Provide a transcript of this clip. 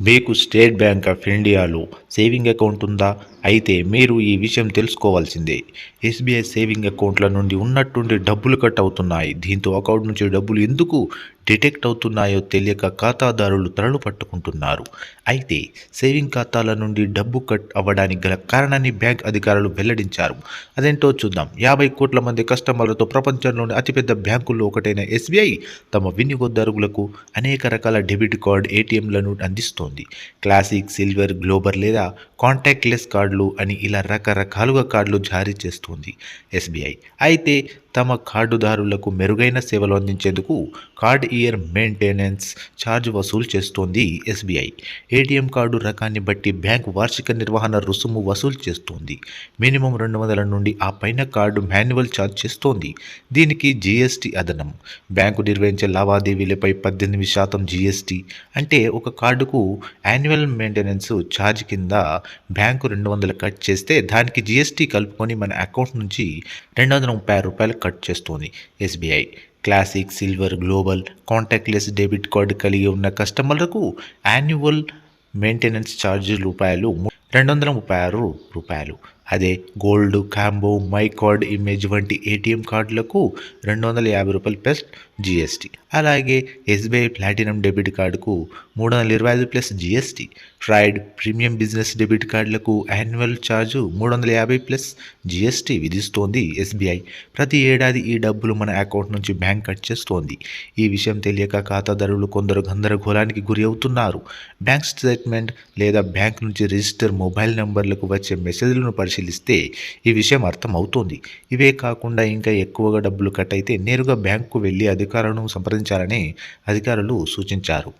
మీకు state bank of ఇండియాలో saving account ఉందా? అయితే మీరు ఈ విషయం తెలుసుకోవాల్సిందే. ఎస్బీఐ సేవింగ్ అకౌంట్ల నుండి ఉన్నట్టుండి డబ్బులు కట్ అవుతున్నాయి. దీంతో అకౌంట్ నుంచి డబ్బులు ఎందుకు డిటెక్ట్ అవుతున్నాయో తెలియక ఖాతాదారులు తలలు పట్టుకుంటున్నారు. అయితే సేవింగ్ ఖాతాల నుండి డబ్బు కట్ అవ్వడానికి గల కారణాన్ని బ్యాంక్ అధికారులు వెల్లడించారు. అదేంటో చూద్దాం. యాభై కోట్ల మంది కస్టమర్లతో ప్రపంచంలోని అతిపెద్ద బ్యాంకుల్లో ఒకటైన ఎస్బీఐ తమ వినియోగదారులకు అనేక రకాల డెబిట్ కార్డ్ ఏటీఎంలను అందిస్తోంది. క్లాసిక్ సిల్వర్ గ్లోబల్ లేదా కాంటాక్ట్లెస్ కార్డులు అని ఇలా రకరకాలుగా కార్డులు జారీ చేస్తుంది ఎస్బీఐ. అయితే తమ కార్డుదారులకు మెరుగైన సేవలు అందించేందుకు కార్డ్ ఇయర్ మెయింటెనెన్స్ ఛార్జ్ వసూలు చేస్తోంది ఎస్బీఐ. ఏటీఎం కార్డు రకాన్ని బట్టి బ్యాంక్ వార్షిక నిర్వహణ రుసుము వసూలు చేస్తోంది. మినిమం రెండు వందల నుండి ఆ పైన కార్డు మాన్యువల్ ఛార్జ్ చేస్తోంది. దీనికి జీఎస్టీ అదనం. బ్యాంకు నిర్వహించే లావాదేవీలపై పద్దెనిమిది శాతం జీఎస్టీ అంటే ఒక కార్డుకు యాన్యువల్ మెయింటెనెన్స్ ఛార్జ్ కింద బ్యాంకు రెండు వందలు కట్ చేస్తే దానికి జీఎస్టీ కలుపుకొని మన అకౌంట్ నుంచి రెండు వందల ముప్పై ఆరు రూపాయలు కట్ చేస్తుంది SBI classic silver global contactless debit card కలిగి ఉన్న కస్టమర్లకు యాన్యువల్ మెయింటెనెన్స్ ఛార్జ్ రూపాయలు రెండు వందల ముప్పై ఆరు రూపాయలు. అదే gold combo my card image వంటి ఏటీఎం కార్డులకు రెండు వందల యాభై రూపాయలు ప్లస్ జీఎస్టీ అలాగే ఎస్బీఐ ప్లాటినం డెబిట్ కార్డుకు మూడు వందల ఇరవై ఐదు plus GST pride premium business debit కార్డులకు యాన్యువల్ ఛార్జు మూడు వందల యాభై ప్లస్ జీఎస్టీ విధిస్తోంది ఎస్బీఐ. ప్రతి ఏడాది ఈ డబ్బులు మన అకౌంట్ నుంచి బ్యాంక్ కట్ చేస్తోంది. ఈ విషయం తెలియక ఖాతాదారులు కొందరు గందరగోళానికి గురి అవుతున్నారు. బ్యాంక్ స్టేట్మెంట్ లేదా బ్యాంక్ నుంచి రిజిస్టర్ మొబైల్ నెంబర్లకు వచ్చే మెసేజ్లను పరిశీలిస్తే ఈ విషయం అర్థమవుతోంది. ఇవే కాకుండా ఇంకా ఎక్కువగా డబ్బులు కట్ అయితే నేరుగా బ్యాంకుకు వెళ్ళి అధికారులను సంప్రదించాలని అధికారులు సూచించారు.